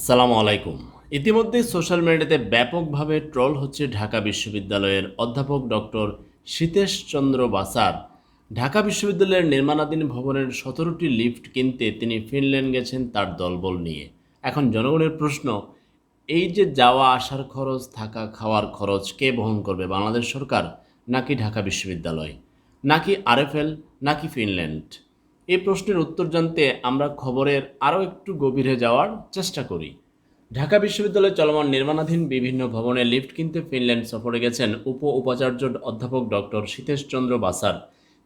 আসসালামু আলাইকুম। ইতিমধ্যে সোশ্যাল মিডিয়াতে ব্যাপকভাবে ট্রল হচ্ছে ঢাকা বিশ্ববিদ্যালয়ের অধ্যাপক ডক্টর সীতেশ চন্দ্র বাসার। ঢাকা বিশ্ববিদ্যালয়ের নির্মাণাধীন ভবনের সতেরোটি লিফট কিনতে তিনি ফিনল্যান্ড গেছেন তার দলবল নিয়ে। এখন জনগণের প্রশ্ন, এই যে যাওয়া আসার খরচ, থাকা খাওয়ার খরচ কে বহন করবে, বাংলাদেশ সরকার নাকি ঢাকা বিশ্ববিদ্যালয়? নাকি আরএফএল, নাকি ফিনল্যান্ড? এই প্রশ্নের উত্তর জানতে আমরা খবরের আরও একটু গভীরে যাওয়ার চেষ্টা করি। ঢাকা বিশ্ববিদ্যালয়ে চলমান নির্মাণাধীন বিভিন্ন ভবনে লিফট কিনতে ফিনল্যান্ড সফরে গেছেন উপ উপাচার্য অধ্যাপক ডক্টর সীতেশ চন্দ্র বাসার।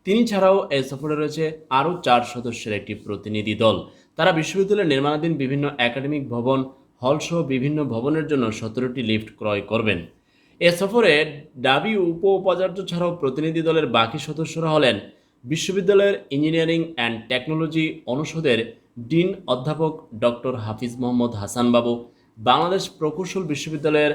তিনি ছাড়াও এই সফরে রয়েছে আরও চার সদস্যের একটি প্রতিনিধি দল। তারা বিশ্ববিদ্যালয়ের নির্মাণাধীন বিভিন্ন একাডেমিক ভবন, হলসহ বিভিন্ন ভবনের জন্য সতেরোটি লিফট ক্রয় করবেন। এ সফরে ডাবি উপ উপাচার্য ছাড়াও প্রতিনিধি দলের বাকি সদস্যরা হলেন বিশ্ববিদ্যালয়ের ইঞ্জিনিয়ারিং অ্যান্ড টেকনোলজি অনুষদের ডিন অধ্যাপক ডক্টর হাফিজ মোহাম্মদ হাসান বাবু, বাংলাদেশ প্রকৌশল বিশ্ববিদ্যালয়ের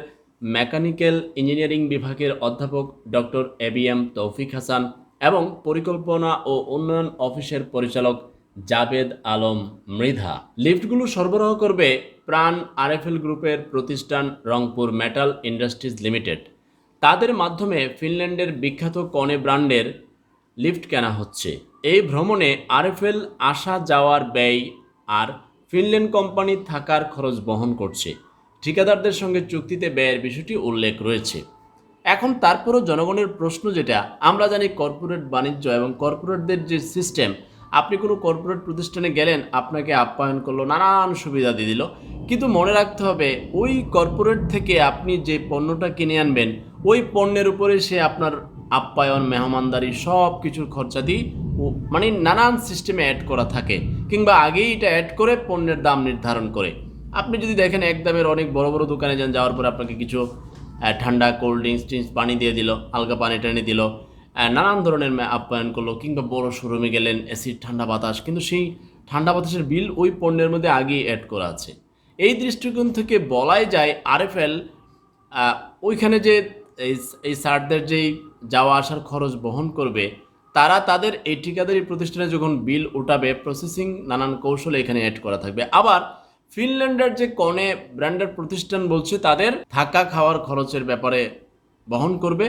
মেকানিক্যাল ইঞ্জিনিয়ারিং বিভাগের অধ্যাপক ডক্টর এ বি এম তৌফিক হাসান এবং পরিকল্পনা ও উন্নয়ন অফিসের পরিচালক জাবেদ আলম মৃধা। লিফটগুলো সরবরাহ করবে প্রাণ আরএফএল গ্রুপের প্রতিষ্ঠান রংপুর মেটাল ইন্ডাস্ট্রিজ লিমিটেড। তাদের মাধ্যমে ফিনল্যান্ডের বিখ্যাত কনে ব্র্যান্ডের লিফট কেনা হচ্ছে। এই ভ্রমণে আরএফএল আসা যাওয়ার ব্যয় আর ফিনল্যান্ড কোম্পানি থাকার খরচ বহন করছে। ঠিকাদারদের সঙ্গে চুক্তিতে ব্যয়ের বিষয়টি উল্লেখ রয়েছে। এখন তারপরও জনগণের প্রশ্ন যেটা, আমরা জানি কর্পোরেট বাণিজ্য এবং কর্পোরেটদের যে সিস্টেম, আপনি কোনো কর্পোরেট প্রতিষ্ঠানে গেলেন, আপনাকে আপ্যায়ন করল, নানান সুবিধা দিয়ে দিল। কিন্তু মনে রাখতে হবে, ওই কর্পোরেট থেকে আপনি যে পণ্যটা কিনে আনবেন, ওই পণ্যের উপরে সে আপনার আপ্যায়ন, মেহমানদারি সব কিছুর খরচা দিয়ে ও- মানে নানান সিস্টেমে অ্যাড করা থাকে। কিংবা আগেই এটা অ্যাড করে পণ্যের দাম নির্ধারণ করে। আপনি যদি দেখেন এক দামের অনেক বড় বড় দোকানে যান, যাওয়ার পরে আপনাকে কিছু ঠান্ডা কোল্ড ড্রিঙ্কস টিঙ্কস পানি দিয়ে দিল, হালকা পানি টানি দিল নানান ধরনের আপ্যায়ন করল, কিংবা বড় শোরুমে গেলেন এসিড ঠান্ডা বাতাস, কিন্তু সেই ঠান্ডা বাতাসের বিল ওই পণ্যের মধ্যে আগেই অ্যাড করা আছে। এই দৃষ্টিকোণ থেকে বলাই যায়, আরএফএল ওইখানে যে এই এই স্যারদের যেই যাওয়া আসার খরচ বহন করবে, তারা তাদের এই ঠিকাদারি প্রতিষ্ঠানে যখন বিল উঠাবে প্রসেসিং নানান কৌশলে এখানে অ্যাড করা থাকবে। আবার ফিনল্যান্ডের যে কনে ব্র্যান্ডের প্রতিষ্ঠান বলছে, তাদের থাকা খাওয়ার খরচের ব্যাপারে বহন করবে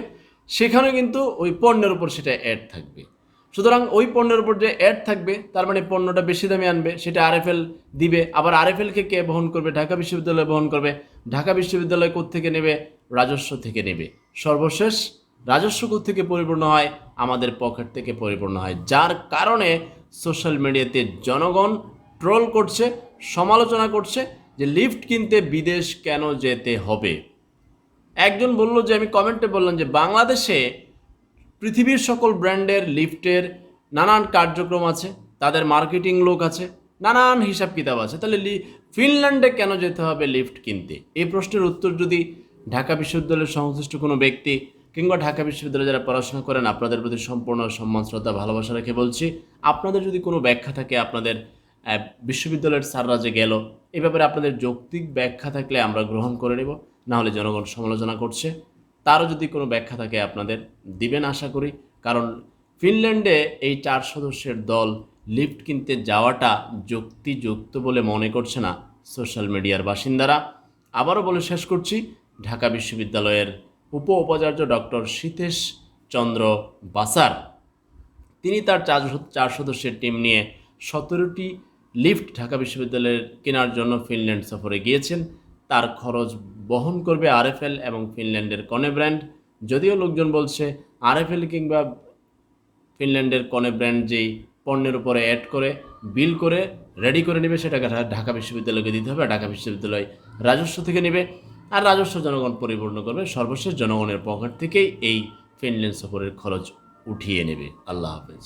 সেখানে কিন্তু ওই পণ্যের উপর সেটা অ্যাড থাকবে। সুতরাং ওই পণ্যের উপর যে অ্যাড থাকবে, তার মানে পণ্যটা বেশি দামে আনবে, সেটা আরএফএল দিবে। আবার আরএফএলকে কে বহন করবে? ঢাকা বিশ্ববিদ্যালয় বহন করবে। ঢাকা বিশ্ববিদ্যালয় থেকে নেবে? রাজস্ব থেকে নেবে। সর্বশেষ রাজস্ব থেকে পরিপূর্ণ হয়? আমাদের পকেট থেকে পরিপূর্ণ হয়। যার কারণে সোশ্যাল মিডিয়াতে জনগণ ট্রোল করছে, সমালোচনা করছে যে লিফট কিনতে বিদেশ কেন যেতে হবে। একজন বলল যে, আমি কমেন্টে বললাম যে, বাংলাদেশে পৃথিবীর সকল ব্র্যান্ডের লিফটের নানান কার্যক্রম আছে, তাদের মার্কেটিং লোক আছে, নানান হিসাব কিতাব আছে। তাহলে ফিনল্যান্ডে কেন যেতে হবে লিফট কিনতে? এই প্রশ্নের উত্তর যদি ঢাকা বিশ্ববিদ্যালয়ের সংশ্লিষ্ট কোনো ব্যক্তি কিংবা ঢাকা বিশ্ববিদ্যালয়ে যারা পড়াশোনা করেন, আপনাদের প্রতি সম্পূর্ণ সম্মান, শ্রদ্ধা, ভালোবাসা রেখে বলছি, আপনাদের যদি কোনো ব্যাখ্যা থাকে, আপনাদের বিশ্ববিদ্যালয়ের স্যাররা যে গেল, এ ব্যাপারে আপনাদের যৌক্তিক ব্যাখ্যা থাকলে আমরা গ্রহণ করে নেব। না হলে জনগণ সমালোচনা করছে। তারও যদি কোনো ব্যাখ্যা থাকে, আপনাদের দিবেন আশা করি। কারণ ফিনল্যান্ডে এই চার সদস্যের দল লিফট কিনতে যাওয়াটা যুক্তিযুক্ত বলে মনে করছে না সোশ্যাল মিডিয়ার বাসিন্দারা। আবারও বলে শেষ করছি ঢাকা বিশ্ববিদ্যালয়ের উপ উপাচার্য ডক্টর সীতেশ চন্দ্র বাসার। তিনি তার চার চার সদস্যের টিম নিয়ে সতেরোটি লিফট ঢাকা বিশ্ববিদ্যালয়ের কেনার জন্য ফিনল্যান্ড সফরে গিয়েছেন। তার খরচ বহন করবে আরএফএল এবং ফিনল্যান্ডের কনে ব্র্যান্ড যদিও লোকজন বলছে, আরএফএল কিংবা ফিনল্যান্ডের কনে ব্র্যান্ড যেই পণ্যের উপরে অ্যাড করে বিল করে রেডি করে নেবে সেটাকে ঢাকা বিশ্ববিদ্যালয়কে দিতে হবে। ঢাকা বিশ্ববিদ্যালয় রাজস্ব থেকে নেবে। আর রাজস্ব জনগণ পরিপূর্ণ করবে, সর্বশেষ জনগণের পকেট থেকেই এই ফিনল্যান্ড সফরের খরচ উঠিয়ে নেবে। আল্লাহ হাফেজ।